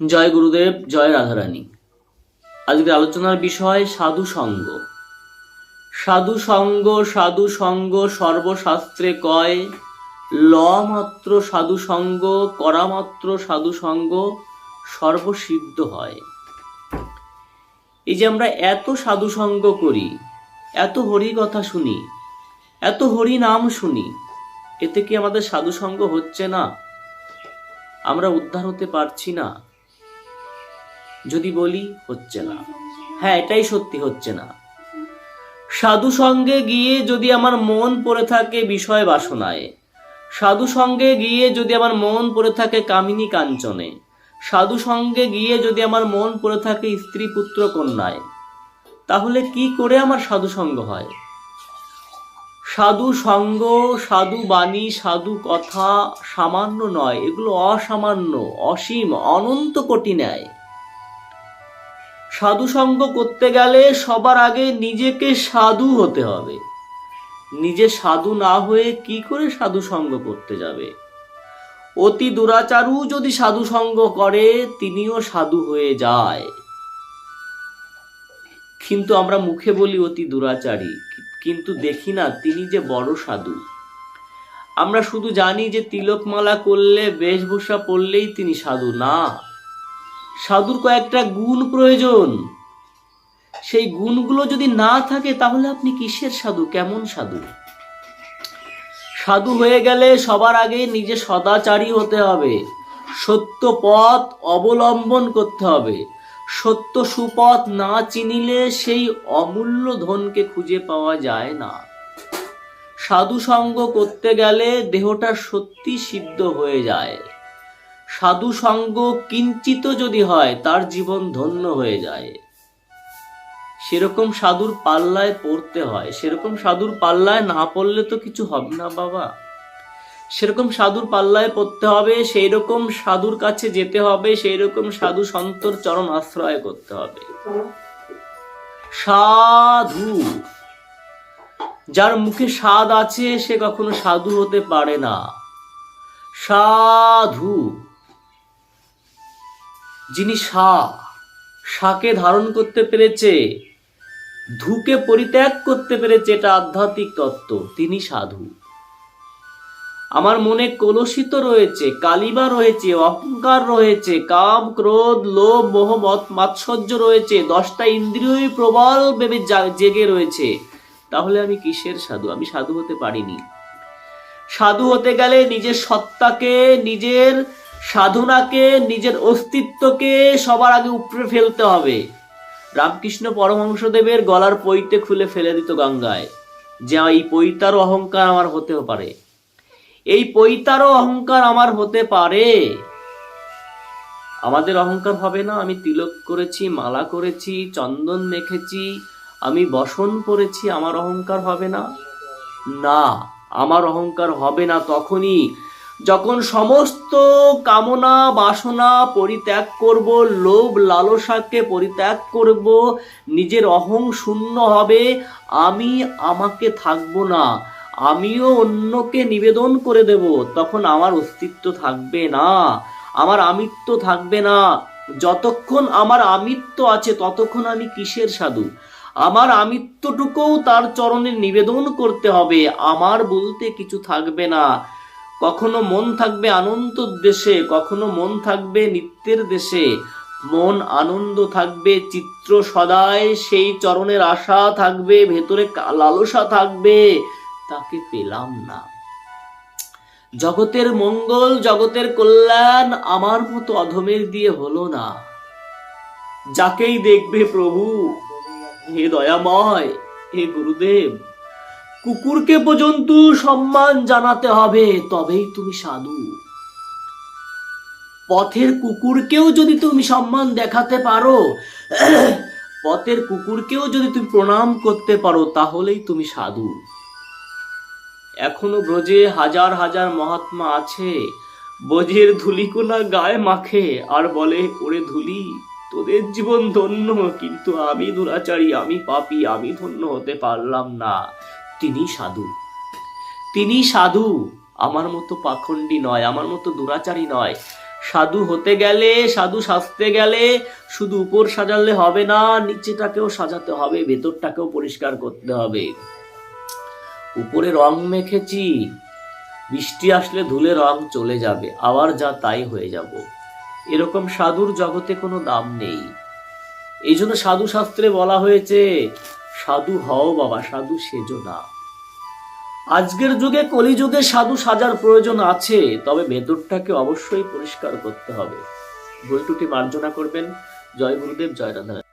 জয় গুরুদেব, জয় রাধারানী। আজকের আলোচনার বিষয় সাধু সঙ্গ। সাধু সঙ্গ সাধু সঙ্গ সর্বশাস্ত্রে কয় ল মাত্র সাধু সঙ্গ করা মাত্র সাধু সঙ্গ সর্বসিদ্ধ হয়। এই যে আমরা এত সাধু সঙ্গ করি, এত হরি কথা শুনি, এত হরি নাম শুনি, এতে কি আমাদের সাধু সঙ্গ হচ্ছে না? আমরা উদ্ধার হতে পারছি না? যদি বলি, হচ্ছে না। হ্যাঁ এটাই সত্যি, হচ্ছে না। সাধু সঙ্গে গিয়ে যদি আমার মন পড়ে থাকে বিষয় বাসনায়, সাধু সঙ্গে গিয়ে যদি আমার মন পড়ে থাকে কামিনী কাঞ্চনে, সাধু সঙ্গে গিয়ে যদি আমার মন পড়ে থাকে স্ত্রী পুত্র কন্যায়, তাহলে কি করে আমার সাধু সঙ্গ হয়? সাধু সঙ্গ, সাধু বাণী, সাধু কথা সামান্য নয়, এগুলো অসামান্য, অসীম, অনন্ত কোটি নেয় সাধু সঙ্গ করতে গেলে সবার আগে নিজেকে সাধু হতে হবে। নিজে সাধু না হয়ে কি করে সাধু সঙ্গ করতে যাবে? অতি দুরাচারু যদি সাধু সঙ্গ করে, তিনিও সাধু হয়ে যায়। কিন্তু আমরা মুখে বলি অতি দুরাচারী, কিন্তু দেখি না, তিনি যে বড় সাধু। আমরা শুধু জানি যে তিলকমালা করলে, বেশভূষা পরলেই তিনি সাধু না। সাধুর কয়েকটা গুণ প্রয়োজন। সেই গুণগুলো যদি না থাকে, তাহলে আপনি কিসের সাধু? কেমন সাধু? সাধু হয়ে গেলে সবার আগে নিজে সদাচারী হতে হবে। সত্য পথ অবলম্বন করতে হবে। সত্য সুপথ না চিনিলে সেই অমূল্য ধনকে খুঁজে পাওয়া যায় না। সাধু সঙ্গ করতে গেলে দেহটা সত্যি সিদ্ধ হয়ে যায়। সাধু সঙ্গ কিঞ্চিত যদি হয়, তার জীবন ধন্য হয়ে যায়। সেরকম সাধুর পাল্লায় পড়তে হয়। সেরকম সাধুর পাল্লায় না পড়লে তো কিছু হবে না, বাবা। সেরকম সাধুর পাল্লায় পড়তে হবে সেই রকম সাধুর কাছে যেতে হবে সেই রকম সাধু সন্তর চরণ আশ্রয় করতে হবে। সাধু, যার মুখে স্বাদ আছে, সে কখনো সাধু হতে পারে না। সাধু যিনি সা শাকে ধারণ করতে পেরেছে, ধুকে পরিত্যাগ করতে পেরেছে এটা আধ্যাত্মিক তত্ত্ব, তিনি সাধু। আমার মনে কলুষিত রয়েছে, কালিমা রয়েছে, অহংকার রয়েছে, কাম, ক্রোধ, লোভ, মোহ মাৎসর্য রয়েছে, দশটা ইন্দ্রিয়ই প্রবল ভেবে জেগে রয়েছে। তাহলে আমি কিসের সাধু? আমি সাধু হতে পারিনি। সাধু হতে গেলে নিজের সত্তাকে, নিজের সাধনাকে, নিজের অস্তিত্বকে সবার আগে উপড়ে ফেলতে হবে। রামকৃষ্ণ পরমহংসদেবের গলার পইতে খুলে ফেলে দিত গঙ্গায়। যে এই পৈতারও অহংকার আমার হতেও পারে। এই পৈতারও অহংকার আমার হতে পারে। আমাদের অহংকার হবে না। আমি তিলক করেছি, মালা করেছি, চন্দন মেখেছি, আমি বসন পরেছি, আমার অহংকার হবে না। না, আমার অহংকার হবে না তখনই। যখন সমস্ত কামনা বাসনা পরিত্যাগ করব, লোভ লালসাকে পরিত্যাগ করব, নিজের অহং শূন্য হবে, আমি আমাকে থাকব না, আমিও অন্যকে নিবেদন করে দেব, তখন আমার অস্তিত্ব থাকবে না, আমার আমিত্ব থাকবে না। যতক্ষণ আমার আমিত্ব আছে, ততক্ষণ আমি কিসের সাধু? আমার আমিত্বটুকুও তার চরণে নিবেদন করতে হবে, আমার বলতে কিছু থাকবে না। কখনো মন থাকবে আনন্দ দেশে কখনো মন থাকবে নিত্যের দেশে। মন আনন্দ থাকবে, চিত্র সদায় সেই চরণের আশা থাকবে, ভেতরে লালসা থাকবে। তাকে পেলাম না। জগতের মঙ্গল, জগতের কল্যাণ আমার মতো অধমের দিয়ে হলো না। যাকেই দেখবে প্রভু, হে দয়াময়, হে গুরুদেব কুকুরকে পর্যন্ত সম্মান জানাতে হবে, তবেই তুমি সাধু। পথের কুকুরকেও যদি তুমি সম্মান দেখাতে পারো, পথের কুকুরকেও যদি তুমি প্রণাম করতে পারো, তাহলেই তুমি সাধু। এখনও ব্রজে হাজার হাজার মহাত্মা আছে বোঝের ধুলিকোনা গায়ে মাখে, আর বলে, ওরে ধুলি, তোদের জীবন ধন্য, কিন্তু আমি দুরাচারী, আমি পাপি, আমি ধন্য হতে পারলাম না। তিনি সাধু। তিনি সাধু, আমার মতো পাখণ্ডী নয়, আমার মতো দুরাচারী নয়। সাধু হতে গেলে, সাধু সাজতে গেলে শুধু উপর সাজালে হবে না, নিচেটাকেও সাজাতে হবে, ভেতরটাকেও পরিষ্কার করতে হবে। উপরে রং মেখেছি, বৃষ্টি আসলে ধুলে রং চলে যাবে, আবার যা তাই হয়ে যাব। এরকম সাধুর জগতে কোনো দাম নেই। এই জন্য সাধু শাস্ত্রে বলা হয়েছে সাধু হও বাবা, সাধু সেজো না। আজকের যুগে কলিযুগে সাধু সাজার প্রয়োজন আছে, তবে ভেতরটাকে অবশ্যই পরিষ্কার করতে হবে। ভুল মার্জনা করবেন। জয় গুরুদেব, জয় রাধা